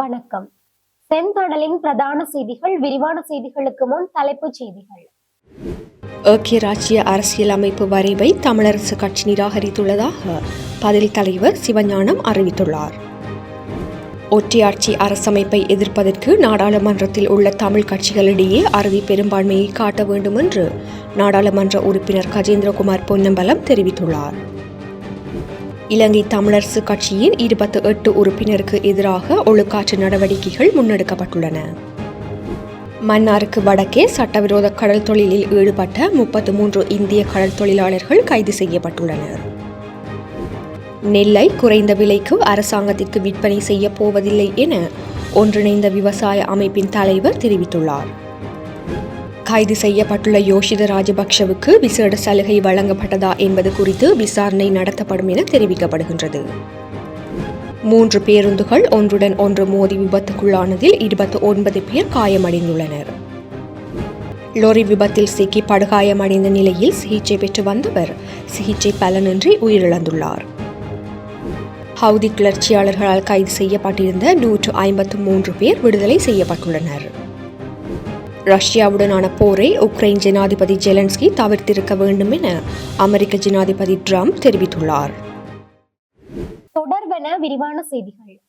வணக்கம். செந்தடலின் பிரதான செய்திகள் விரிவான செய்திகளுக்கு முன் தலைப்புச் செய்திகள். ஐக்கிய ராஜ்ய அரசியல் அமைப்பு வரைவை தமிழரசு கட்சி நிராகரித்துள்ளதாக பதில் தலைவர் சிவஞானம் அறிவித்துள்ளார். ஒற்றையாட்சி அரசமைப்பை எதிர்ப்பதற்கு நாடாளுமன்றத்தில் உள்ள தமிழ் கட்சிகளிடையே அறுதி பெரும்பான்மையை காட்ட வேண்டும் என்று நாடாளுமன்ற உறுப்பினர் கஜேந்திரகுமார் பொன்னம்பலம் தெரிவித்துள்ளார். இலங்கை தமிழரசு கட்சியின் இருபத்தி எட்டு உறுப்பினருக்கு எதிராக ஒழுக்காற்று நடவடிக்கைகள் முன்னெடுக்கப்பட்டுள்ளன. மன்னாருக்கு வடக்கே சட்டவிரோத கடல் தொழிலில் ஈடுபட்ட முப்பத்து மூன்று இந்திய கடல் தொழிலாளர்கள் கைது செய்யப்பட்டுள்ளனர். நெல்லை குறைந்த விலைக்கு அரசாங்கத்திற்கு விற்பனை செய்ய போவதில்லை என ஒன்றிணைந்த விவசாய அமைப்பின் தலைவர் தெரிவித்துள்ளார். கைது செய்யப்பட்டுள்ள யோஷித ராஜபக்ஷவுக்கு விசேட சலுகை வழங்கப்பட்டதா என்பது குறித்து விசாரணை நடத்தப்படும் என தெரிவிக்கப்படுகின்றது. மூன்று பேருந்துகள் ஒன்றுடன் ஒன்று மோதி விபத்துக்குள்ளானதில் இருபத்தி ஒன்பது பேர் காயமடைந்துள்ளனர். லொரி விபத்தில் சிக்கி படுகாயமடைந்த நிலையில் சிகிச்சை பெற்று வந்தவர் சிகிச்சை பலனின்றி உயிரிழந்துள்ளார். ஹவுதி கிளர்ச்சியாளர்களால் கைது செய்யப்பட்டிருந்த நூற்று ஐம்பத்து மூன்று பேர் விடுதலை செய்யப்பட்டுள்ளனர். ரஷ்யாவுடனான போரை உக்ரைன் ஜனாதிபதி ஜெலன்ஸ்கி தவிர்த்திருக்க வேண்டும் என அமெரிக்க ஜனாதிபதி ட்ரம்ப் தெரிவித்துள்ளார். தொடர்பென விரிவான செய்திகள்.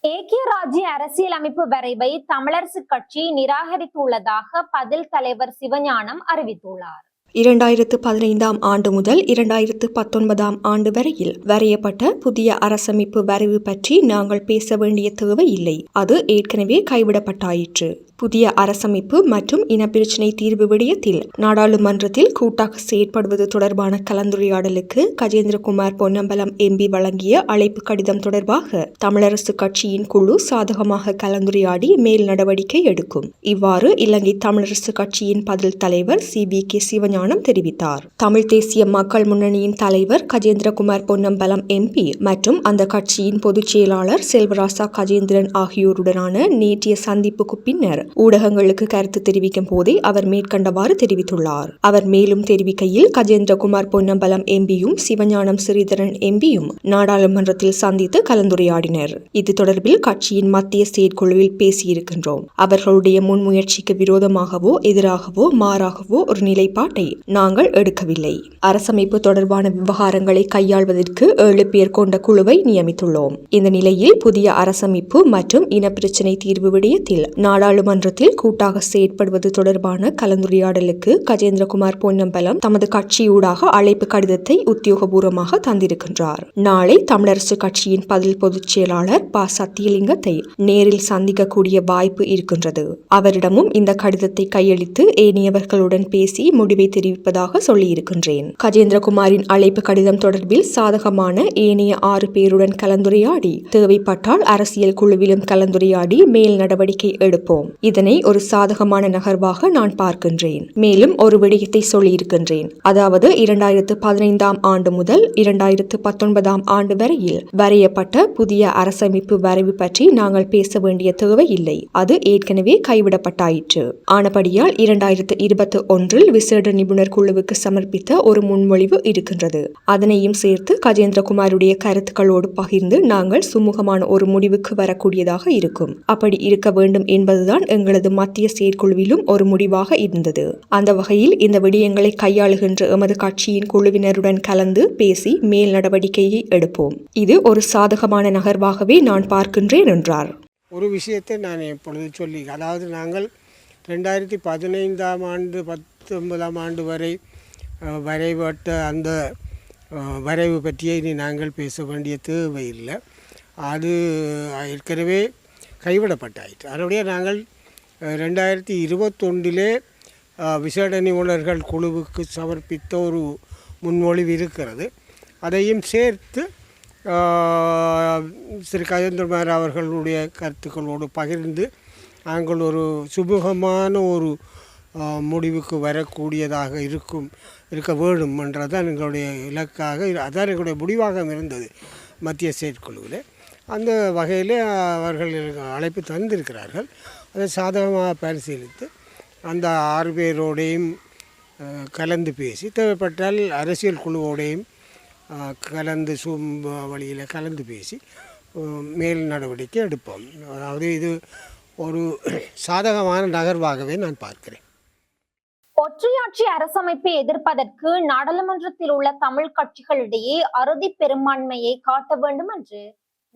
ஏக்கிய ராஜ்ய அரசியலமைப்பு வரைவை தமிழரசு கட்சி நிராகரித்துள்ளதாக பதில் தலைவர் சிவஞானம் அறிவித்துள்ளார். இரண்டாயிரத்து பதினைந்தாம் ஆண்டு முதல் இரண்டாயிரத்து பத்தொன்பதாம் ஆண்டு வரையில் வரையப்பட்ட புதிய அரசமைப்பு வரைவு பற்றி நாங்கள் பேச வேண்டிய தேவை இல்லை அது ஏற்கனவே கைவிடப்பட்டாயிற்று. புதிய அரசமைப்பு மற்றும் இனப்பிரச்சினை தீர்வு விடயத்தில் நாடாளுமன்றத்தில் கூட்டாக செயற்படுவது தொடர்பான கலந்துரையாடலுக்கு கஜேந்திரகுமார் பொன்னம்பலம் எம்பி வழங்கிய அழைப்பு கடிதம் தொடர்பாக தமிழரசு கட்சியின் குழு சாதகமாக கலந்துரையாடி மேல் நடவடிக்கை எடுக்கும். இவ்வாறு இலங்கை தமிழரசு கட்சியின் பதில் தலைவர் சி வி கே சிவஞானம் தெரிவித்தார். தமிழ் தேசிய மக்கள் முன்னணியின் தலைவர் கஜேந்திரகுமார் பொன்னம்பலம் எம்பி மற்றும் அந்த கட்சியின் பொதுச் செயலாளர் செல்வராசா கஜேந்திரன் ஆகியோருடனான நேற்றைய சந்திப்புக்கு பின்னர் ஊடகங்களுக்கு கருத்து தெரிவிக்கும் போதே அவர் மேற்கண்டவாறு தெரிவித்துள்ளார். அவர் மேலும் தெரிவிக்கையில் கஜேந்திரகுமார் பொன்னம்பலம் எம்பியும் சிவஞானம் ஸ்ரீதரன் எம்பியும் நாடாளுமன்றத்தில் சந்தித்து கலந்துரையாடினர். இது தொடர்பில் கட்சியின் மத்திய செயற்குழுவில் பேசியிருக்கின்றோம். அவர்களுடைய முன்முயற்சிக்கு விரோதமாகவோ எதிராகவோ மாறாகவோ ஒரு நிலைப்பாட்டை நாங்கள் எடுக்கவில்லை. அரசமைப்பு தொடர்பான விவகாரங்களை கையாள்வதற்கு ஏழு பேர் கொண்ட குழுவை நியமித்துள்ளோம். இந்த நிலையில் புதிய அரசமைப்பு மற்றும் இன பிரச்சினை தீர்வு விடயத்தில் நாடாளுமன்ற நாடாளுமன்றத்தில் கூட்டாக செயற்படுவது தொடர்பான கலந்துரையாடலுக்கு கஜேந்திரகுமார் பொன்னம்பலம் தமது கட்சியூடாக அழைப்பு கடிதத்தை உத்தியோகபூர்வமாக தந்திருக்கின்றார். நாளை தமிழரசு கட்சியின் பதில் பொதுச் செயலாளர் ப. சத்தியலிங்கத்தை நேரில் சந்திக்கக்கூடிய வாய்ப்பு இருக்கின்றது. அவரிடமும் இந்த கடிதத்தை கையளித்து ஏனையவர்களுடன் பேசி முடிவை தெரிவிப்பதாக சொல்லியிருக்கின்றேன். கஜேந்திரகுமாரின் அழைப்பு கடிதம் தொடர்பில் சாதகமான ஏனைய ஆறு பேருடன் கலந்துரையாடி தேவைப்பட்டால் அரசியல் குழுவிலும் கலந்துரையாடி மேல் நடவடிக்கை எடுப்போம். இதனை ஒரு சாதகமான நகர்வாக நான் பார்க்கின்றேன். மேலும் ஒரு விடயத்தை சொல்லியிருக்கின்றேன். அதாவது இரண்டாயிரத்து பதினைந்தாம் ஆண்டு முதல் இரண்டாயிரத்து பத்தொன்பதாம் ஆண்டு வரையில் வரையப்பட்ட புதிய அரசமைப்பு வரைவு பற்றி நாங்கள் பேச வேண்டிய தேவை இல்லை. அது ஏற்கனவே கைவிடப்பட்டாயிற்று. ஆனபடியால் இரண்டாயிரத்து இருபத்தி ஒன்றில் விசேட நிபுணர் குழுவுக்கு சமர்ப்பித்த ஒரு முன்மொழிவு இருக்கின்றது. அதனையும் சேர்த்து கஜேந்திரகுமாருடைய கருத்துக்களோடு பகிர்ந்து நாங்கள் சுமூகமான ஒரு முடிவுக்கு வரக்கூடியதாக இருக்கும். அப்படி இருக்க வேண்டும் என்பதுதான் எங்களது மத்திய செயற்குழுவிலும் ஒரு முடிவாக இருந்தது. அந்த வகையில் இந்த விடயங்களை கையாளுகின்ற எமது கட்சியின் குழுவினருடன் கலந்து பேசி மேல் நடவடிக்கையை எடுப்போம். இது ஒரு சாதகமான நகர்வாகவே நான் பார்க்கின்றேன் என்றார். ஒரு விஷயத்தை நான் இப்பொழுது சொல்லி அதாவது நாங்கள் ரெண்டாயிரத்தி பதினைந்தாம் ஆண்டு பத்தொன்பதாம் ஆண்டு வரை வரைபட்ட அந்த வரைவு பற்றியே இனி நாங்கள் பேச வேண்டிய தேவை இல்லை அது ஏற்கனவே கைவிடப்பட்டாயிற்று. அதனுடைய நாங்கள் ரெண்டாயிரத்தி இருபத்தொன்றிலே விசேட நிபுணர்கள் குழுவுக்கு சமர்ப்பித்த ஒரு முன்மொழிவு இருக்கிறது. அதையும் சேர்த்து திரு கஜேந்திரமார் அவர்களுடைய கருத்துக்களோடு பகிர்ந்து நாங்கள் ஒரு சுமூகமான ஒரு முடிவுக்கு வரக்கூடியதாக இருக்கும் இருக்க வேண்டும் என்றதான் எங்களுடைய இலக்காக அதான் எங்களுடைய முடிவாக இருந்தது மத்திய செயற்குழுவில். அந்த வகையில் அவர்கள் அழைப்பு தந்திருக்கிறார்கள். அதை சாதகமாக பரிசீலித்து அந்த ஆறு பேரோடையும் கலந்து பேசி தேவைப்பட்டால் அரசியல் குழுவோடையும் கலந்து சும் வழியில் கலந்து பேசி மேல் நடவடிக்கை எடுப்போம். அதாவது இது ஒரு சாதகமான நகர்வாகவே நான் பார்க்கிறேன். ஒற்றையாட்சி அரசமைப்பை எதிர்ப்பதற்கு நாடாளுமன்றத்தில் உள்ள தமிழ் கட்சிகளிடையே அறுதி பெரும்பான்மையை காட்ட வேண்டும் என்று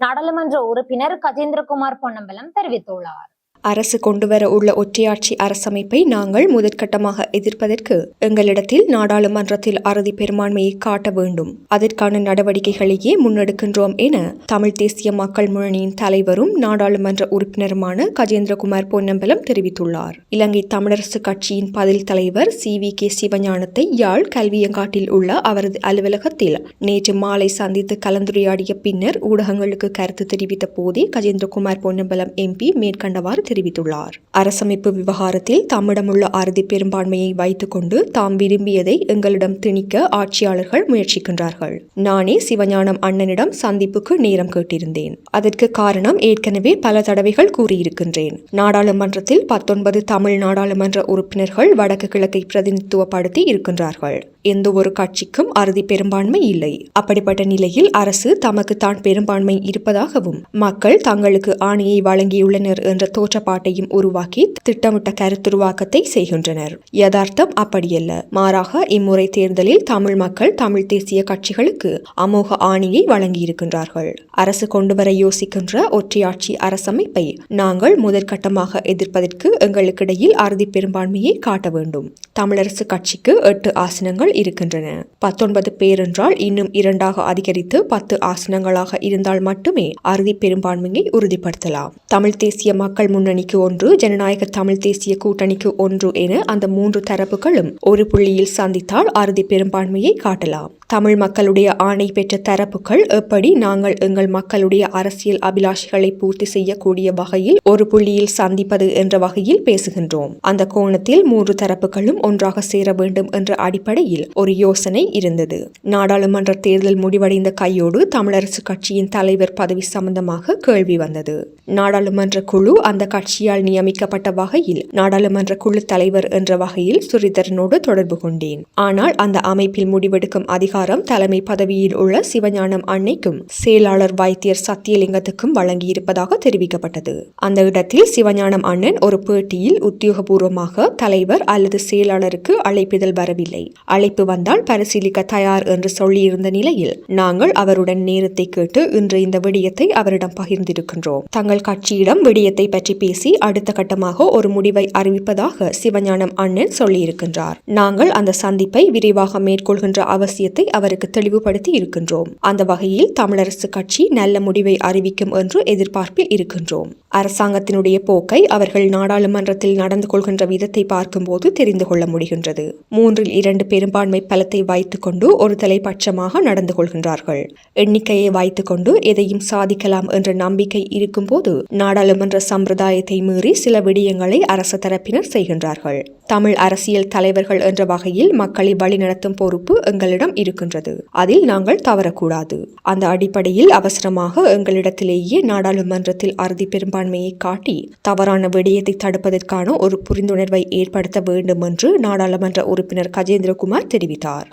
நாடாளுமன்ற உறுப்பினர் கஜேந்திரகுமார் பொன்னம்பலம் தெரிவித்துள்ளார். அரசு கொண்டுவர உள்ள ஒற்றையாட்சி அரசமைப்பை நாங்கள் முதற்கட்டமாக எதிர்ப்பதற்கு எங்களிடத்தில் நாடாளுமன்றத்தில் அறுதி பெரும்பான்மையை காட்ட வேண்டும். அதற்கான நடவடிக்கைகளையே முன்னெடுக்கின்றோம் என தமிழ் தேசிய மக்கள் முன்னணியின் தலைவரும் நாடாளுமன்ற உறுப்பினருமான கஜேந்திரகுமார் பொன்னம்பலம் தெரிவித்துள்ளார். இலங்கை தமிழரசு கட்சியின் பதில் தலைவர் சி. வி. கே. சிவஞானத்தை யாழ் கல்வியங்காட்டில் உள்ள அவரது அலுவலகத்தில் நேற்று மாலை சந்தித்து கலந்துரையாடிய பின்னர் ஊடகங்களுக்கு கருத்து தெரிவித்த போதே கஜேந்திரகுமார் பொன்னம்பலம் எம்பி மேற்கண்டவாறு தெரிவித்துள்ளார். அரசமைப்பு விவகாரத்தில் தம்மிடமுள்ள அறுதி பெரும்பான்மையை வைத்துக்கொண்டு தாம் விரும்பியதை எங்களிடம் திணிக்க ஆட்சியாளர்கள் முயற்சிக்கின்றார்கள். நானே சிவஞானம் அண்ணனிடம் சந்திப்புக்கு நேரம் கேட்டிருந்தேன். அதற்கு காரணம் ஏற்கனவே பல தடவைகள் கூறியிருக்கின்றேன். நாடாளுமன்றத்தில் பத்தொன்பது தமிழ் நாடாளுமன்ற உறுப்பினர்கள் வடக்கு கிழக்கை பிரதிநிதித்துவப்படுத்தி இருக்கின்றார்கள். எந்த ஒரு கட்சிக்கும் அறுதி பெரும்பான்மை இல்லை. அப்படிப்பட்ட நிலையில் அரசு தமக்கு தான் பெரும்பான்மை இருப்பதாகவும் மக்கள் தங்களுக்கு ஆணையை வழங்கியுள்ளனர் என்ற பாட்டையும் உருவாக்கி திட்டமிட்ட கருத்துருவாக்கத்தை செய்கின்றனர். யதார்த்தம் அப்படியல்ல. மாறாக இம்முறை தேர்தலில் தமிழ் மக்கள் தமிழ் தேசிய கட்சிகளுக்கு அமோக ஆணியை வழங்கியிருக்கின்றார்கள். அரசு கொண்டுவர யோசிக்கின்ற ஒற்றையாட்சி அரசமைப்பை நாங்கள் முதற்கட்டமாக எதிர்ப்பதற்கு எங்களுக்கிடையில் அறுதி பெரும்பான்மையை காட்ட வேண்டும். தமிழரசு கட்சிக்கு எட்டு ஆசனங்கள் இருக்கின்றன. பத்தொன்பது பேர் என்றால் இன்னும் இரண்டாக அதிகரித்து பத்து ஆசனங்களாக இருந்தால் மட்டுமே அறுதி பெரும்பான்மையை உறுதிப்படுத்தலாம். தமிழ் தேசிய மக்கள் முன்னணிக்கு ஒன்று ஜனநாயக தமிழ் தேசிய கூட்டணிக்கு ஒன்று என அந்த மூன்று தரப்புகளும் ஒரு புள்ளியில் சந்தித்தால் அறுதி பெரும்பான்மையை காட்டலாம். தமிழ் மக்களுடைய ஆணை பெற்ற தரப்புகள் எப்படி நாங்கள் எங்கள் மக்களுடைய அரசியல் அபிலாஷைகளை பூர்த்தி செய்யக்கூடிய வகையில் ஒரு புள்ளியில் சந்திப்பது என்ற வகையில் பேசுகின்றோம். அந்த கோணத்தில் மூன்று தரப்புகளும் ஒன்றாக சேர வேண்டும் என்ற அடிப்படையில் ஒரு யோசனை இருந்தது. நாடாளுமன்ற தேர்தல் முடிவடைந்த கையோடு தமிழரசு கட்சியின் தலைவர் பதவி சம்பந்தமாக கேள்வி வந்தது. நாடாளுமன்ற குழு அந்த கட்சியால் நியமிக்கப்பட்ட வகையில் நாடாளுமன்ற குழு தலைவர் என்ற வகையில் சுரிதரனோடு தொடர்பு கொண்டேன். ஆனால் அந்த அமைப்பில் முடிவெடுக்கும் அதிகாரம் தலைமை பதவியில் உள்ள சிவஞானம் அன்னைக்கும் செயலாளர் வைத்தியர் சத்தியலிங்கத்துக்கும் வழங்கியிருப்பதாக தெரிவிக்கப்பட்டது. அந்த இடத்தில் சிவஞானம் அண்ணன் ஒரு பேட்டியில் உத்தியோகபூர்வமாக தலைவர் அல்லது செயலாளருக்கு அழைப்பிதழ் வரவில்லை. அழைப்பு வந்தால் பரிசீலிக்க தயார் என்று சொல்லியிருந்த நிலையில் நாங்கள் அவருடன் நேரத்தை கேட்டு இன்று இந்த விடயத்தை அவரிடம் பகிர்ந்திருக்கின்றோம். தங்கள் கட்சியிடம் விடயத்தை பற்றி பேசி அடுத்த கட்டமாக ஒரு முடிவை அறிவிப்பதாக சிவஞானம் அண்ணன் சொல்லியிருக்கின்றார். நாங்கள் அந்த சந்திப்பை விரைவாக மேற்கொள்கின்ற அவசியத்தை அவருக்கு தெளிவுபடுத்தி இருக்கின்றோம். அந்த வகையில் தமிழரசு கட்சி நல்ல முடிவை அறிவிக்கும் என்று எதிர்பார்ப்பில் இருக்கின்றோம். அரசாங்கத்தினுடைய போக்கை அவர்கள் நாடாளுமன்றத்தில் நடந்து கொள்கின்ற விதத்தை பார்க்கும்போது தெரிந்து கொள்ள முடிகின்றது. மூன்றில் இரண்டு பெரும்பான்மை பலத்தை வைத்துக்கொண்டு ஒரு தலைபட்சமாக நடந்து கொள்கின்றார்கள். எண்ணிக்கையை வைத்துக்கொண்டு எதையும் சாதிக்கலாம் என்ற நம்பிக்கை இருக்கும்போது நாடாளுமன்ற சம்பிரதாயத்தை மீறி சில விடயங்களை அரசு தரப்பினர் செய்கின்றார்கள். தமிழ் அரசியல் தலைவர்கள் என்ற வகையில் மக்களை வழிநடத்தும் பொறுப்பு எங்களிடம் இருக்கின்றது. அதில் நாங்கள் தவறக்கூடாது. அந்த அடிப்படையில் அவசரமாக எங்களிடத்திலேயே நாடாளுமன்றத்தில் அறுதி பெரும்பான்மையை காட்டி தவறான விடயத்தை தடுப்பதற்கான ஒரு புரிந்துணர்வை ஏற்படுத்த வேண்டும் என்று நாடாளுமன்ற உறுப்பினர் கஜேந்திரகுமார் தெரிவித்தார்.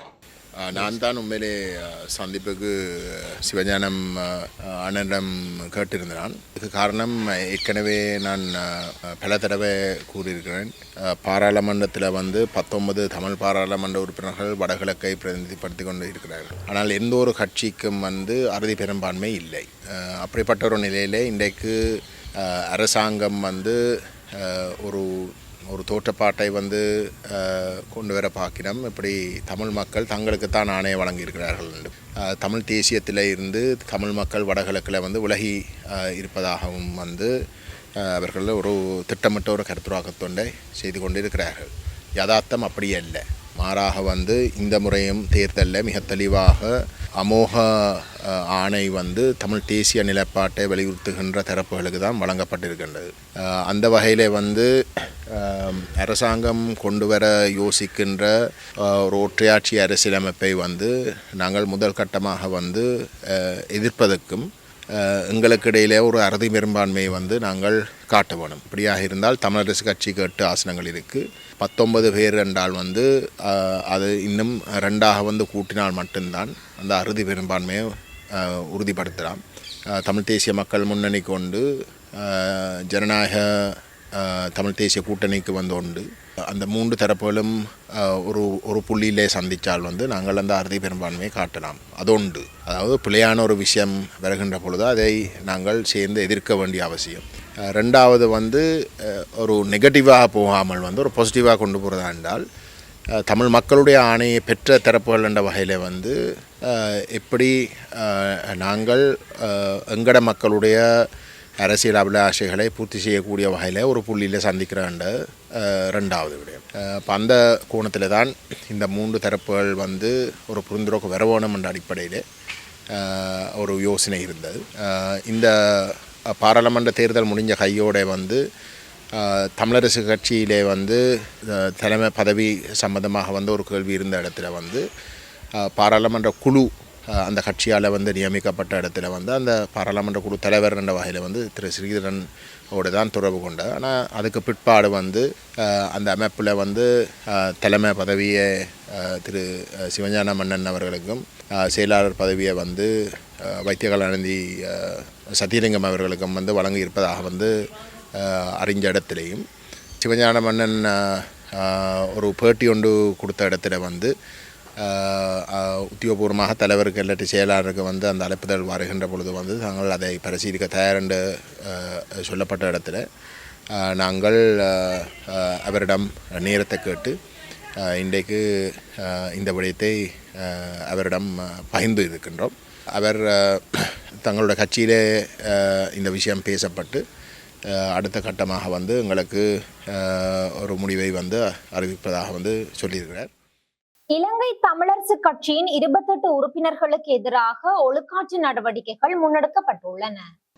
Ah, நான் தான் உண்மையிலே ah, சந்திப்புக்கு ah, சிவஞானம் அண்ணனிடம் கேட்டிருந்தான். இதுக்கு காரணம் ஏற்கனவே நான் பல தடவை கூறியிருக்கிறேன். பாராளுமன்றத்தில் வந்து பத்தொன்பது தமிழ் பாராளுமன்ற உறுப்பினர்கள் வடகிழக்கை பிரதிநிதிப்படுத்தி கொண்டு இருக்கிறார்கள். ஆனால் எந்த ஒரு கட்சிக்கும் வந்து அறுதி பெரும்பான்மை இல்லை. அப்படிப்பட்ட ஒரு நிலையிலே இன்றைக்கு அரசாங்கம் வந்து ஒரு ஒரு தோற்றப்பாட்டை வந்து கொண்டு வர பார்க்கிறோம் இப்படி தமிழ் மக்கள் தங்களுக்குத்தான் ஆணையை வழங்கியிருக்கிறார்கள். என்று. தமிழ் தேசியத்தில் இருந்து தமிழ் மக்கள் வடகிழக்கில் வந்து உலகி இருப்பதாகவும் வந்து அவர்கள் ஒரு திட்டமிட்ட ஒரு கருத்துருவாக்கத்தொண்டை செய்து கொண்டிருக்கிறார்கள். யதார்த்தம் அப்படி அல்ல. மாறாக வந்து இந்த முறையும் தேர்தலில் மிக தெளிவாக அமோக ஆணை வந்து தமிழ் தேசிய நிலைப்பாட்டை வலியுறுத்துகின்ற தரப்புகளுக்கு தான் வழங்கப்பட்டிருக்கின்றது. அந்த வகையில் வந்து அரசாங்கம் கொண்டு வர யோசிக்கின்ற ஒரு ஒற்றையாட்சி அரசியலமைப்பை வந்து நாங்கள் முதல் கட்டமாக வந்து எதிர்ப்பதற்கும் எங்களுக்கு இடையிலே ஒரு அறுதி பெரும்பான்மையை வந்து நாங்கள் காட்ட வேணும். இப்படியாக இருந்தால் தமிழரசு கட்சிக்கு எட்டு ஆசனங்கள் இருக்குது பத்தொன்பது பேர் என்றால் வந்து அது இன்னும் ரெண்டாக வந்து கூட்டினால் மட்டும்தான் அந்த அறுதி பெரும்பான்மையை உறுதிப்படுத்தலாம். தமிழ் தேசிய மக்கள் முன்னணி கொண்டு ஜனநாயக தமிழ் தேசிய கூட்டணிக்கு வந்து உண்டு அந்த மூன்று தரப்புகளும் ஒரு ஒரு புள்ளியிலே சந்தித்தால் வந்து நாங்கள் அந்த அறுதி பெரும்பான்மையை காட்டலாம் அது உண்டு அதாவது பிழையான ஒரு விஷயம் வருகின்ற பொழுது அதை நாங்கள் சேர்ந்து எதிர்க்க வேண்டிய அவசியம் ரெண்டாவது வந்து ஒரு நெகட்டிவாக போகாமல் வந்து ஒரு பாசிட்டிவாக கொண்டு போகிறதா என்றால் தமிழ் மக்களுடைய ஆணையை பெற்ற தரப்புகள் என்ற வகையில் வந்து எப்படி நாங்கள் எங்கட மக்களுடைய அரசியல் அபிலாஷைகளை பூர்த்தி செய்யக்கூடிய வகையில் ஒரு புள்ளியில் சந்திக்கிறேன்ற ரெண்டாவது விடயம். இப்போ அந்த கோணத்தில் தான் இந்த மூன்று தரப்புகள் வந்து ஒரு புரிந்துணர்வு வர வேணும் என்ற அடிப்படையில் ஒரு யோசனை இருந்தது. இந்த பாராளுமன்ற தேர்தல் முடிஞ்ச கையோட வந்து தமிழரசு கட்சியிலே வந்து தலைமை பதவி சம்பந்தமாக வந்து ஒரு கேள்வி இருந்த இடத்துல வந்து பாராளுமன்ற குழு அந்த கட்சியால் வந்து நியமிக்கப்பட்ட இடத்துல வந்து அந்த பாராளுமன்ற குழு தலைவர் என்ற வகையில் வந்து திரு ஸ்ரீதரன் ஓடு தான் தொடர்பு கொண்டார். ஆனால் அதுக்கு பிற்பாடு வந்து அந்த அமைப்பில் வந்து தலைமை பதவியை திரு சிவஞான மன்னன் அவர்களுக்கும் செயலாளர் பதவியை வந்து அஹ், வைத்திய கலாநிதி சத்தியலிங்கம் அவர்களுக்கும் வந்து வழங்கி இருப்பதாக வந்து அறிஞ்ச இடத்துலையும் சிவஞான மன்னன் ஒரு பேட்டி ஒன்று கொடுத்த இடத்துல வந்து உத்தியோகபூர்வமாக தலைவருக்கு இல்லாட்டி செயலாளருக்கு வந்து அந்த அழைப்புதல் வருகின்ற பொழுது வந்து தாங்கள் அதை பரிசீலிக்க தயார் என்று சொல்லப்பட்ட இடத்துல நாங்கள் அவரிடம் நேரத்தை கேட்டு இன்றைக்கு இந்த விடயத்தை அவரிடம் பகிர்ந்து இருக்கின்றோம் அவர் தங்களோட கட்சியிலே இந்த விஷயம் பேசப்பட்டு அடுத்த கட்டமாக வந்து எங்களுக்கு ஒரு முடிவை வந்து அறிவிப்பதாக வந்து சொல்லியிருக்கிறார் இலங்கை தமிழரசு கட்சியின் இருபத்தெட்டு உறுப்பினர்களுக்கு எதிராக ஒழுக்காற்று நடவடிக்கைகள் முன்னெடுக்கப்பட்டுள்ளன.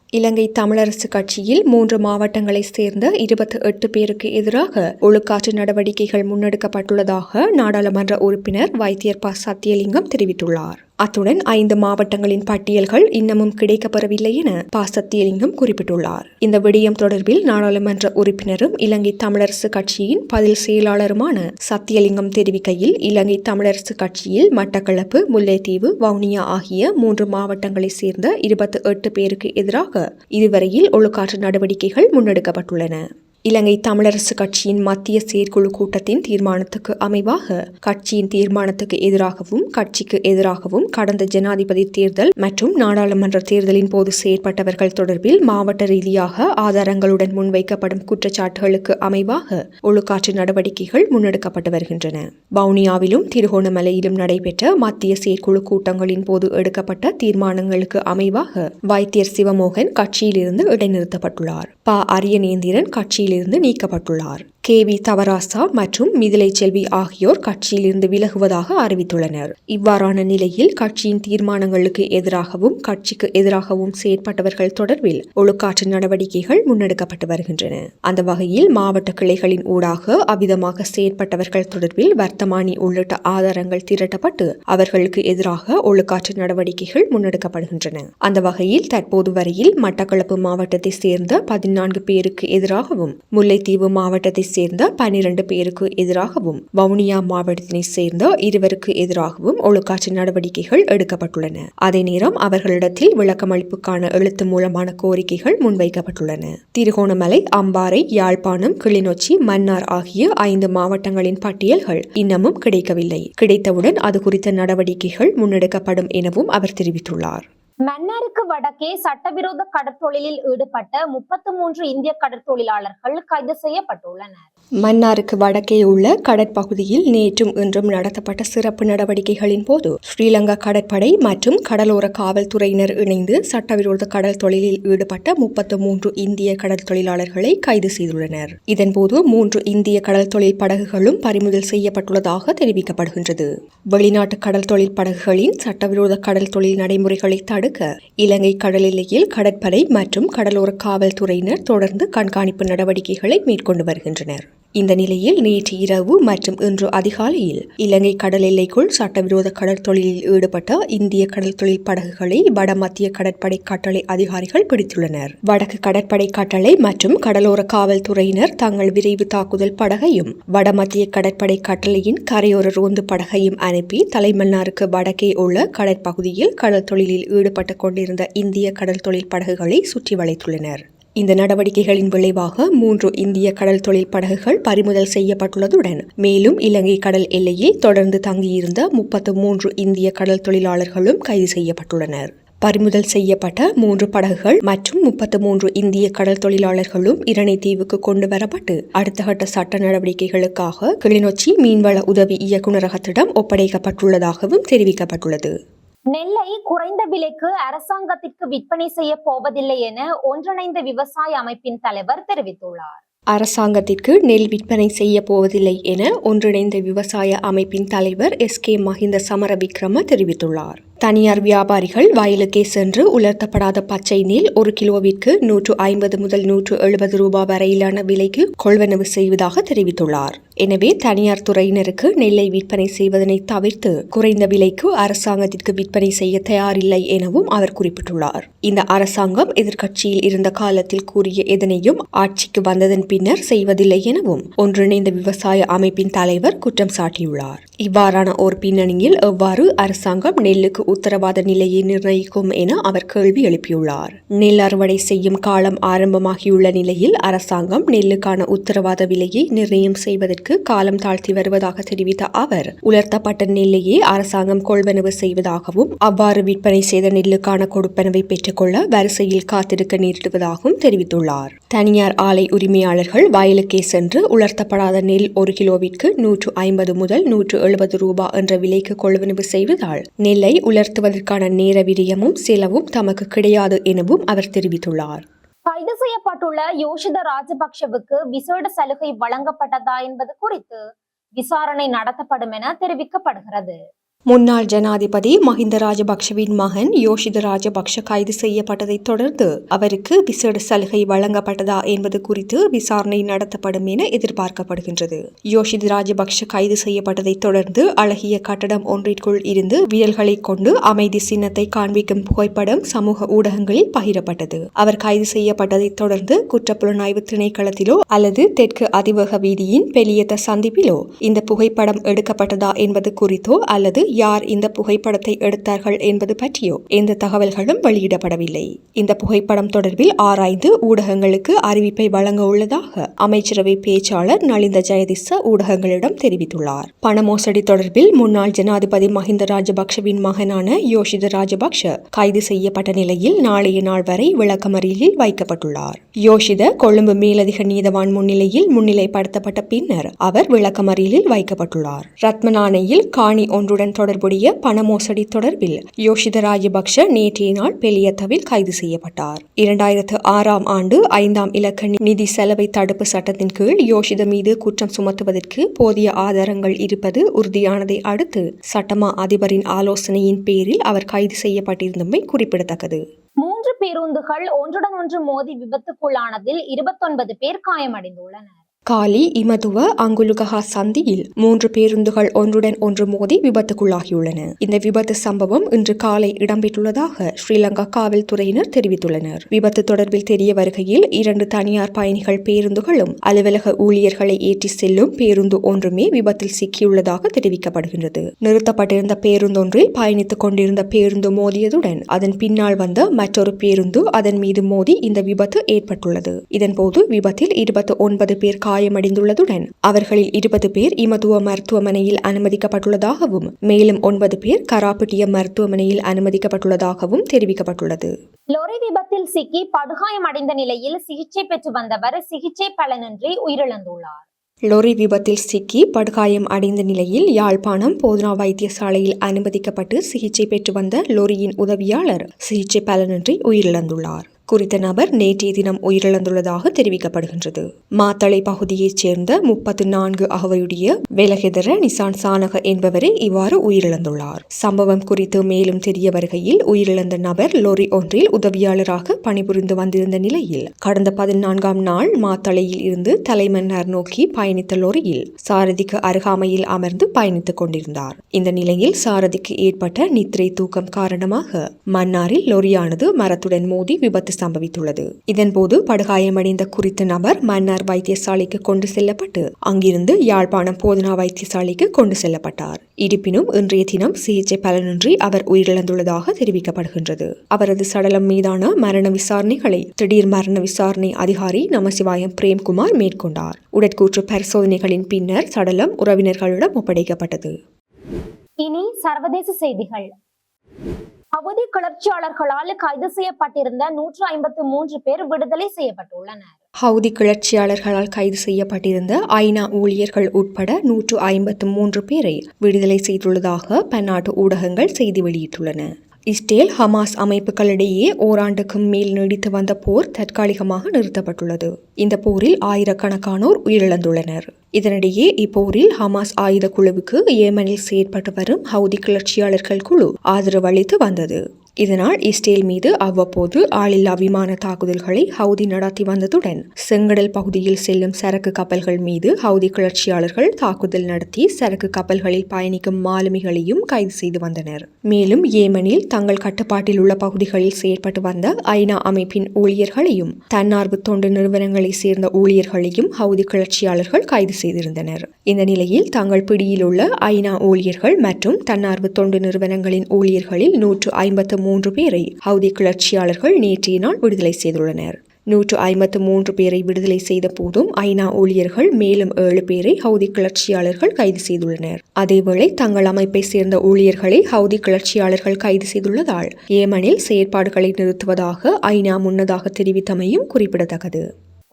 இலங்கை தமிழரசு கட்சியில் மூன்று மாவட்டங்களைச் சேர்ந்த இருபத்தி எட்டு பேருக்கு எதிராக ஒழுக்காற்று நடவடிக்கைகள் முன்னெடுக்கப்பட்டுள்ளதாக நாடாளுமன்ற உறுப்பினர் வைத்தியர் ப. சத்தியலிங்கம் தெரிவித்துள்ளார். அத்துடன் ஐந்து மாவட்டங்களின் பட்டியல்கள் இன்னமும் கிடைக்கப்பெறவில்லை என ப சத்தியலிங்கம் குறிப்பிட்டுள்ளார். இந்த விடயம் தொடர்பில் நாடாளுமன்ற உறுப்பினரும் இலங்கை தமிழரசு கட்சியின் பதில் செயலாளருமான சத்தியலிங்கம் தெரிவிக்கையில் இலங்கை தமிழரசு கட்சியில் மட்டக்களப்பு முல்லைத்தீவு வவுனியா ஆகிய மூன்று மாவட்டங்களைச் சேர்ந்த இருபத்தி எட்டு பேருக்கு எதிராக இதுவரையில் ஒழுக்காற்று நடவடிக்கைகள் முன்னெடுக்கப்பட்டுள்ளன. இலங்கை தமிழரசு கட்சியின் மத்திய செயற்குழு கூட்டத்தின் தீர்மானத்துக்கு அமைவாக கட்சியின் தீர்மானத்துக்கு எதிராகவும் கட்சிக்கு எதிராகவும் கடந்த ஜனாதிபதி தேர்தல் மற்றும் நாடாளுமன்ற தேர்தலின் போது செயற்பட்டவர்கள் தொடர்பில் மாவட்ட ரீதியாக ஆதாரங்களுடன் முன்வைக்கப்படும் குற்றச்சாட்டுகளுக்கு அமைவாக ஒழுக்காற்று நடவடிக்கைகள் முன்னெடுக்கப்பட்டு வருகின்றன. வவுனியாவிலும் திருகோணமலையிலும் நடைபெற்ற மத்திய செயற்குழு கூட்டங்களின் போது எடுக்கப்பட்ட தீர்மானங்களுக்கு அமைவாக வைத்தியர் சிவமோகன் கட்சியிலிருந்து இடைநிறுத்தப்பட்டுள்ளார். ப அரியநேந்திரன் கட்சியிலிருந்து நீக்கப்பட்டுள்ளார். கே வி தவராசா மற்றும் மிதிலை செல்வி ஆகியோர் கட்சியிலிருந்து விலகுவதாக அறிவித்துள்ளனர். இவ்வாறான நிலையில் கட்சியின் தீர்மானங்களுக்கு எதிராகவும் கட்சிக்கு எதிராகவும் செயற்பட்டவர்கள் தொடர்பில் ஒழுக்காற்று நடவடிக்கைகள் முன்னெடுக்கப்பட்டு வருகின்றன. அந்த வகையில் மாவட்ட கிளைகளின் ஊடாக அவ்விதமாக செயற்பட்டவர்கள் தொடர்பில் வர்த்தமானி உள்ளிட்ட ஆதாரங்கள் திரட்டப்பட்டு அவர்களுக்கு எதிராக ஒழுக்காற்று நடவடிக்கைகள் முன்னெடுக்கப்படுகின்றன. அந்த வகையில் தற்போது வரையில் மட்டக்களப்பு மாவட்டத்தை சேர்ந்த பதினான்கு பேருக்கு எதிராகவும் முல்லைத்தீவு மாவட்டத்தை சேர்ந்த பனிரெண்டு பேருக்கு எதிராகவும் வவுனியா மாவட்டத்தினை சேர்ந்த இருவருக்கு எதிராகவும் ஒழுக்காற்று நடவடிக்கைகள் எடுக்கப்பட்டுள்ளன. அதே நேரம் அவர்களிடத்தில் விளக்கமளிப்புக்கான எழுத்து மூலமான கோரிக்கைகள் முன்வைக்கப்பட்டுள்ளன. திருகோணமலை அம்பாறை யாழ்ப்பாணம் கிளிநொச்சி மன்னார் ஆகிய ஐந்து மாவட்டங்களின் பட்டியல்கள் இன்னமும் கிடைக்கவில்லை. கிடைத்தவுடன் அது குறித்த நடவடிக்கைகள் முன்னெடுக்கப்படும் எனவும் அவர் தெரிவித்துள்ளார். மன்னாருக்கு வடக்கே சட்டவிரோத கடற்தொழிலில் ஈடுபட்ட முப்பத்து மூன்று இந்திய கடற்தொழிலாளர்கள் கைது செய்யப்பட்டுள்ளனர். மன்னாருக்கு வடக்கே உள்ள கடற்பகுதியில் நேற்றும் இன்றும் நடத்தப்பட்ட சிறப்பு நடவடிக்கைகளின் போது ஸ்ரீலங்கா கடற்படை மற்றும் கடலோர காவல்துறையினர் இணைந்து சட்டவிரோத கடல் தொழிலில் ஈடுபட்ட முப்பத்து மூன்று இந்திய கடல் தொழிலாளர்களை கைது செய்துள்ளனர். இதன்போது மூன்று இந்திய கடல் தொழில் படகுகளும் பறிமுதல் செய்யப்பட்டுள்ளதாக தெரிவிக்கப்படுகின்றது. வெளிநாட்டு கடல் தொழில் படகுகளின் சட்டவிரோத கடல் தொழில் நடைமுறைகளை தடுக்க இலங்கை கடல் எல்லையில் கடற்படை மற்றும் கடலோர காவல்துறையினர் தொடர்ந்து கண்காணிப்பு நடவடிக்கைகளை மேற்கொண்டு வருகின்றனர். இந்த நிலையில் நேற்று இரவு மற்றும் இன்று அதிகாலையில் இலங்கை கடல் எல்லைக்குள் சட்டவிரோத கடற்தொழிலில் ஈடுபட்ட இந்திய கடல் தொழில் படகுகளை வடமத்திய கடற்படை கட்டளை அதிகாரிகள் பிடித்துள்ளனர். வடக்கு கடற்படை கட்டளை மற்றும் கடலோர காவல்துறையினர் தங்கள் விரைவு தாக்குதல் படகையும் வடமத்திய கடற்படை கட்டளையின் கரையோர ரோந்து படகையும் அனுப்பி தலைமன்னாருக்கு வடக்கே உள்ள கடற்பகுதியில் கடல் தொழிலில் ஈடுபட்டு கொண்டிருந்த இந்திய கடல் தொழில் படகுகளை சுற்றி வளைத்துள்ளனர். இந்த நடவடிக்கைகளின் விளைவாக மூன்று இந்திய கடல் தொழில் படகுகள் பறிமுதல் செய்யப்பட்டுள்ளதுடன் மேலும் இலங்கை கடல் எல்லையில் தொடர்ந்து தங்கியிருந்த முப்பத்து மூன்று இந்திய கடல் தொழிலாளர்களும் கைது செய்யப்பட்டுள்ளனர். பறிமுதல் செய்யப்பட்ட மூன்று படகுகள் மற்றும் முப்பத்து மூன்று இந்திய கடல் தொழிலாளர்களும் இரணை தீவுக்கு கொண்டு வரப்பட்டு அடுத்த கட்ட சட்ட நடவடிக்கைகளுக்காக கிளிநொச்சி மீன்வள உதவி இயக்குநரகத்திடம் ஒப்படைக்கப்பட்டுள்ளதாகவும் தெரிவிக்கப்பட்டுள்ளது. நெல்லை குறைந்த விலைக்கு அரசாங்கத்திற்கு விற்பனை செய்ய போவதில்லை என ஒன்றிணைந்த விவசாய அமைப்பின் தலைவர் தெரிவித்துள்ளார். அரசாங்கத்திற்கு நெல் விற்பனை செய்ய போவதில்லை என ஒன்றிணைந்த விவசாய அமைப்பின் தலைவர் S K Mahinda Samarawickrama தெரிவித்துள்ளார். தனியார் வியாபாரிகள் வயலுக்கே சென்று உலர்த்தப்படாத பச்சை நெல் ஒரு கிலோவிற்கு நூற்று ஐம்பது முதல் நூற்று எழுபது ரூபாய் வரையிலான விலைக்கு கொள்வனவு செய்வதாக தெரிவித்துள்ளார். எனவே தனியார் துறையினருக்கு நெல்லை விற்பனை செய்வதனை தவிர்த்து குறைந்த விலைக்கு அரசாங்கத்திற்கு விற்பனை செய்ய தயாரில்லை எனவும் அவர் குறிப்பிட்டுள்ளார். இந்த அரசாங்கம் எதிர்க்கட்சியில் இருந்த காலத்தில் கூறிய எதனையும் ஆட்சிக்கு வந்ததன் பின்னர் செய்வதில்லை எனவும் ஒன்றிணைந்த விவசாய அமைப்பின் தலைவர் குற்றம் சாட்டியுள்ளார். இவ்வாறான ஒரு பின்னணியில் எவ்வாறு அரசாங்கம் நெல்லுக்கு உத்தரவாத நிலையை நிர்ணயிக்கும் என அவர் கேள்வி எழுப்பியுள்ளார். நெல் அறுவடை செய்யும் காலம் ஆரம்பமாகியுள்ள நிலையில் அரசாங்கம் நெல்லுக்கான உத்தரவாத விலையை நிர்ணயம் செய்வதற்கு காலம் தாழ்த்தி வருவதாக தெரிவித்த அவர் உலர்த்தப்பட்ட நெல்லையே அரசாங்கம் கொள்வனவு செய்வதாகவும் அவ்வாறு விற்பனை செய்த நெல்லுக்கான கொடுப்பனவை பெற்றுக்கொள்ள வரிசையில் காத்திருக்க நேரிடுவதாகவும் தெரிவித்துள்ளார். தனியார் ஆலை உரிமையாளர்கள் வயலுக்கே சென்று உலர்த்தப்படாத நெல் ஒரு கிலோவிற்கு நூற்று ஐம்பது முதல் நூற்று எழுபது ரூபாய் என்ற விலைக்கு கொள்வனவு செய்வதால் நெல்லை உலர் உலர்த்துவதற்கான நேர விரியமும் செலவும் தமக்கு கிடையாது எனவும் அவர் தெரிவித்துள்ளார். கைது செய்யப்பட்டுள்ள யோஷித ராஜபக்ஷவுக்கு விசேட சலுகை வழங்கப்பட்டதா என்பது குறித்து விசாரணை நடத்தப்படும் என தெரிவிக்கப்படுகிறது. முன்னாள் ஜனாதிபதி மஹிந்த ராஜபக்ஷவின் மகன் யோஷித ராஜபக்ஷ கைது செய்யப்பட்டதைத் தொடர்ந்து அவருக்கு விசேட சலுகை வழங்கப்பட்டதா என்பது குறித்து விசாரணை நடத்தப்படும் என எதிர்பார்க்கப்படுகின்றது. யோஷித ராஜபக்ஷ கைது செய்யப்பட்டதைத் தொடர்ந்து அழகிய கட்டடம் ஒன்றிற்குள் இருந்து விரல்களை கொண்டு அமைதி சின்னத்தை காண்பிக்கும் புகைப்படம் சமூக ஊடகங்களில் பகிரப்பட்டது. அவர் கைது செய்யப்பட்டதைத் தொடர்ந்து குற்றப்புலனாய்வு திணைக்களத்திலோ அல்லது தெற்கு அதிவேக வீதியின் பெலியத்த சந்திப்பிலோ இந்த புகைப்படம் எடுக்கப்பட்டதா என்பது குறித்தோ அல்லது யார் இந்த புகைப்படத்தை எடுத்தார்கள் என்பது பற்றியோ எந்த தகவல்களும் வெளியிடப்படவில்லை. இந்த புகைப்படம் தொடர்பில் ஆராய்ந்து ஊடகங்களுக்கு அறிவிப்பை வழங்க உள்ளதாக அமைச்சரவை பேச்சாளர் நலிந்த ஜெயதிச ஊடகங்களிடம் தெரிவித்துள்ளார். பண மோசடி தொடர்பில் முன்னாள் ஜனாதிபதி மஹிந்த ராஜபக்ஷவின் மகனான யோஷித ராஜபக்ஷ கைது செய்யப்பட்ட நிலையில் நாளைய நாள் வரை விளக்கமறியலில் வைக்கப்பட்டுள்ளார். யோஷித கொழும்பு மேலதிக நீதவான் முன்னிலையில் முன்னிலைப்படுத்தப்பட்ட பின்னர் அவர் விளக்கமறியலில் வைக்கப்பட்டுள்ளார். ரத்மனானையில் காணி ஒன்றுடன் தொடர்புடைய பண மோசடி தொடர்பில் யோஷித ராஜபக்ஷ நேற்றைய நாள் பெலியத்தவில் கைது செய்யப்பட்டார். இரண்டாயிரத்து ஆறாம் ஆண்டு ஐந்தாம் இலக்க நிதி செலவை தடுப்பு சட்டத்தின் கீழ் யோஷித மீது குற்றம் சுமத்துவதற்கு போதிய ஆதாரங்கள் இருப்பது உறுதியானதை அடுத்து சட்டமா அதிபரின் ஆலோசனையின் பேரில் அவர் கைது செய்யப்பட்டிருந்தமை குறிப்பிடத்தக்கது. மூன்று பேருந்துகள் ஒன்றுடன் ஒன்று மோதி விபத்துக்குள்ளானதில் இருபத்தொன்பது பேர் காயமடைந்துள்ளனர். காலி இமதுவ அங்குலுகஹா சந்தியில் மூன்று பேருந்துகள் ஒன்றுடன் ஒன்று மோதி விபத்துக்குள்ளாகியுள்ளன. இந்த விபத்து சம்பவம் இன்று காலை இடம்பெற்றுள்ளதாக ஸ்ரீலங்கா காவல்துறையினர் தெரிவித்துள்ளனர். விபத்து தொடர்பில் தெரிய வருகையில் இரண்டு தனியார் பயணிகள் பேருந்துகளும் அலுவலக ஊழியர்களை ஏற்றி செல்லும் பேருந்து ஒன்றுமே விபத்தில் சிக்கியுள்ளதாக தெரிவிக்கப்படுகின்றது. நிறுத்தப்பட்டிருந்த பேருந்தொன்றில் பயணித்துக் கொண்டிருந்த பேருந்து மோதியதுடன் அதன் பின்னால் வந்த மற்றொரு பேருந்து அதன் மீது மோதி இந்த விபத்து ஏற்பட்டுள்ளது. இதன்போது விபத்தில் இருபத்தி ஒன்பது பேர் காயமடைந்துள்ளதுடன் அவர்களில் இருபது பேர் இமதுவ மருத்துவமனையில் அனுமதிக்கப்பட்டுள்ளதாகவும் மேலும் ஒன்பது பேர் கராப்பட்டிய மருத்துவமனையில் அனுமதிக்கப்பட்டுள்ளதாகவும் தெரிவிக்கப்பட்டுள்ளது. லொரி விபத்தில் சிக்கி படுகாயமடைந்த நிலையில் சிகிச்சை பெற்று வந்தவர் சிகிச்சை பலனின்றி உயிரிழந்துள்ளார். லொரி விபத்தில் சிக்கி படுகாயம் அடைந்த நிலையில் யாழ்ப்பாணம் போதனா வைத்தியசாலையில் அனுமதிக்கப்பட்டு சிகிச்சை பெற்று வந்த லொரியின் உதவியாளர் சிகிச்சை பலனின்றி உயிரிழந்துள்ளார். குறித்த நபர் நேற்றைய தினம் உயிரிழந்துள்ளதாக தெரிவிக்கப்படுகின்றது. மாத்தளை பகுதியைச் சேர்ந்த முப்பத்து நான்கு அகவையுடைய வேலகெதர நிசான் சானக என்பவரே இவ்வாறு உயிரிழந்துள்ளார். சம்பவம் குறித்து மேலும் தெரிய வருகையில் உயிரிழந்த நபர் லொரி ஒன்றில் உதவியாளராக பணிபுரிந்து வந்திருந்த நிலையில் கடந்த பதினான்காம் நாள் மாத்தளையில் இருந்து தலைமன்னார் நோக்கி பயணித்த லொரியில் சாரதிக்கு அருகாமையில் அமர்ந்து பயணித்துக் கொண்டிருந்தார். இந்த நிலையில் சாரதிக்கு ஏற்பட்ட நித்திரை தூக்கம் காரணமாக மன்னாரில் லொரியானது மரத்துடன் மோதி விபத்து சம்பவித்துள்ளது இதன்போது படுகாயமடைந்த குறித்த நபர் மன்னார் வைத்தியசாலைக்கு கொண்டு செல்லப்பட்டு அங்கிருந்து யாழ்ப்பாணம் போதனா வைத்தியசாலைக்கு கொண்டு செல்லப்பட்டார். இருப்பினும் இன்றைய தினம் சிகிச்சை பலனின்றி அவர் உயிரிழந்துள்ளதாக தெரிவிக்கப்படுகின்றது. அவரது சடலம் மீதான மரண விசாரணைகளை திடீர் மரண விசாரணை அதிகாரி நமசிவாயம் பிரேம்குமார் மேற்கொண்டார். உடற்கூற்று பரிசோதனைகளின் பின்னர் சடலம் உறவினர்களிடம் ஒப்படைக்கப்பட்டது. இனி சர்வதேச செய்திகள். கிளர்ச்சியாளர்களால் கைது செய்யப்பட்டிருந்த நூற்று ஐம்பத்து மூன்று பேர் விடுதலை செய்யப்பட்டுள்ளனர். ஹவுதி கிளர்ச்சியாளர்களால் கைது செய்யப்பட்டிருந்த ஐநா ஊழியர்கள் உட்பட நூற்று ஐம்பத்து மூன்று பேரை விடுதலை செய்துள்ளதாக பன்னாட்டு ஊடகங்கள் செய்தி வெளியிட்டுள்ளன. இஸ்ரேல் ஹமாஸ் அமைப்புகளிடையே ஓராண்டுக்கும் மேல் நீடித்து வந்த போர் தற்காலிகமாக நிறுத்தப்பட்டுள்ளது. இந்த போரில் ஆயிரக்கணக்கானோர் உயிரிழந்துள்ளனர். இதனிடையே இப்போரில் ஹமாஸ் ஆயுத குழுவுக்கு ஏமனில் செயற்பட்டு வரும் ஹவுதி கிளர்ச்சியாளர்கள் குழு ஆதரவு அளித்து வந்தது. இதனால் இஸ்ரேல் மீது அவ்வப்போது ஆளில்லா விமான தாக்குதல்களை ஹவுதி நடத்தி வந்ததுடன் செங்கடல் பகுதியில் செல்லும் சரக்கு கப்பல்கள் மீது ஹவுதி கிளர்ச்சியாளர்கள் தாக்குதல் நடத்தி சரக்கு கப்பல்களில் பயணிக்கும் மாலுமிகளையும் கைது செய்து வந்தனர். மேலும் ஏமனில் தங்கள் கட்டுப்பாட்டில் உள்ள பகுதிகளில் செயற்பட்டு வந்த ஐநா அமைப்பின் ஊழியர்களையும் தன்னார்வ தொண்டு நிறுவனங்களை சேர்ந்த ஊழியர்களையும் ஹவுதி கிளர்ச்சியாளர்கள் கைது செய்திருந்தனர். இந்த நிலையில் தங்கள் பிடியில் உள்ள ஐநா ஊழியர்கள் மற்றும் தன்னார்வ தொண்டு நிறுவனங்களின் ஊழியர்களில் நூற்று ஐம்பத்து மூன்று பேரை ஹவுதி கிளர்ச்சியாளர்கள் நேற்றைய நாள் விடுதலை செய்துள்ளனர். நூற்று ஐம்பத்து மூன்று பேரை விடுதலை செய்த போதும் ஐநா ஊழியர்கள் மேலும் ஏழு பேரை ஹவுதி கிளர்ச்சியாளர்கள் கைது செய்துள்ளனர். அதேவேளை தங்கள் அமைப்பை சேர்ந்த ஊழியர்களை ஹவுதி கிளர்ச்சியாளர்கள் கைது செய்துள்ளதால் ஏமனில் செயற்பாடுகளை நிறுத்துவதாக ஐநா முன்னதாக தெரிவித்தமையும் குறிப்பிடத்தக்கது.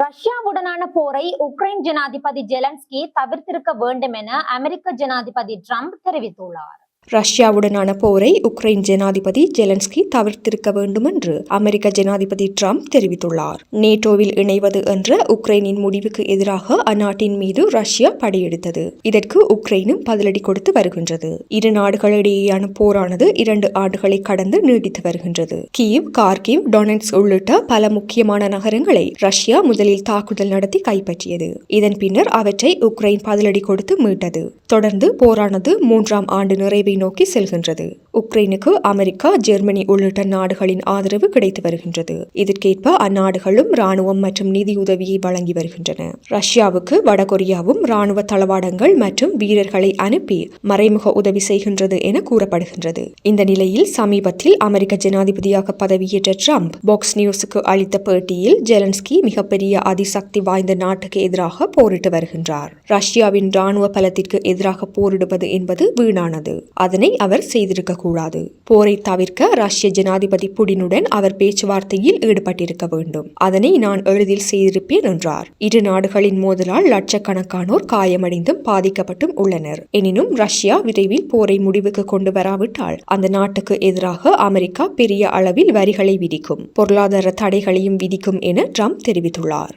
ரஷ்யாவுடனான போரை உக்ரைன் ஜனாதிபதி ஜெலன்ஸ்கி தவிர்த்திருக்க வேண்டும் என அமெரிக்க ஜனாதிபதி ட்ரம்ப் தெரிவித்துள்ளார். ரஷ்யாவுடனான போரை உக்ரைன் ஜனாதிபதி ஜெலன்ஸ்கி தவிர்த்திருக்க வேண்டும் என்று அமெரிக்க ஜனாதிபதி ட்ரம்ப் தெரிவித்துள்ளார். நேட்டோவில் இணைவது என்ற உக்ரைனின் முடிவுக்கு எதிராக அந்நாட்டின் மீது ரஷ்யா படையெடுத்தது. இதற்கு உக்ரைனும் பதிலடி கொடுத்து வருகின்றது. இரு நாடுகளிடையேயான போரானது இரண்டு ஆண்டுகளை கடந்து நீடித்து வருகின்றது. கீவ் கார்கிவ் டொனெட்ஸ் உள்ளிட்ட பல முக்கியமான நகரங்களை ரஷ்யா முதலில் தாக்குதல் நடத்தி கைப்பற்றியது. இதன் பின்னர் அவற்றை உக்ரைன் பதிலடி கொடுத்து மீட்டது. தொடர்ந்து போரானது மூன்றாம் ஆண்டு நிறைவை நோக்கி செல்கின்றது. உக்ரைனுக்கு அமெரிக்கா ஜெர்மனி உள்ளிட்ட நாடுகளின் ஆதரவு கிடைத்து வருகின்றது. இதற்கேற்ப அந்நாடுகளும் ராணுவம் மற்றும் நிதியுதவியை வழங்கி வருகின்றன. ரஷ்யாவுக்கு வடகொரியாவும் ராணுவ தளவாடங்கள் மற்றும் வீரர்களை அனுப்பி மறைமுக உதவி செய்கின்றது என கூறப்படுகின்றது. இந்த நிலையில் சமீபத்தில் அமெரிக்க ஜனாதிபதியாக பதவியேற்ற ட்ரம்ப் பாக்ஸ் நியூஸுக்கு அளித்த பேட்டியில் ஜெலன்ஸ்கி மிகப்பெரிய அதிசக்தி வாய்ந்த நாட்டுக்கு எதிராக போரிட்டு வருகின்றார். ரஷ்யாவின் ராணுவ பலத்திற்கு எதிராக போரிடுவது என்பது வீணானது. அதனை அவர் செய்திருக்க கூடாது. போரை தவிர்க்க ரஷ்ய ஜனாதிபதி புடினுடன் அவர் பேச்சுவார்த்தையில் ஈடுபட்டிருக்க வேண்டும். அதனை நான் எளிதில் செய்திருப்பேன் என்றார். இரு நாடுகளின் மோதலால் லட்சக்கணக்கானோர் காயமடைந்தும் பாதிக்கப்பட்டும் உள்ளனர். எனினும் ரஷ்யா விரைவில் போரை முடிவுக்கு கொண்டு வராவிட்டால் அந்த நாட்டுக்கு எதிராக அமெரிக்கா பெரிய அளவில் வரிகளை விதிக்கும் பொருளாதார தடைகளையும் விதிக்கும் என ட்ரம்ப் தெரிவித்துள்ளார்.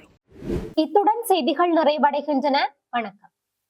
இத்துடன் செய்திகள் நிறைவடைகின்றன. வணக்கம்.